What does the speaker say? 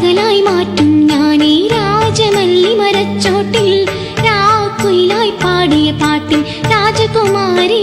പകലായി മാറ്റും ഞാൻ ഈ രാജമല്ലി മരച്ചോട്ടിൽ രാക്കുയിലായി പാടിയ പാട്ടിൽ രാജകുമാരി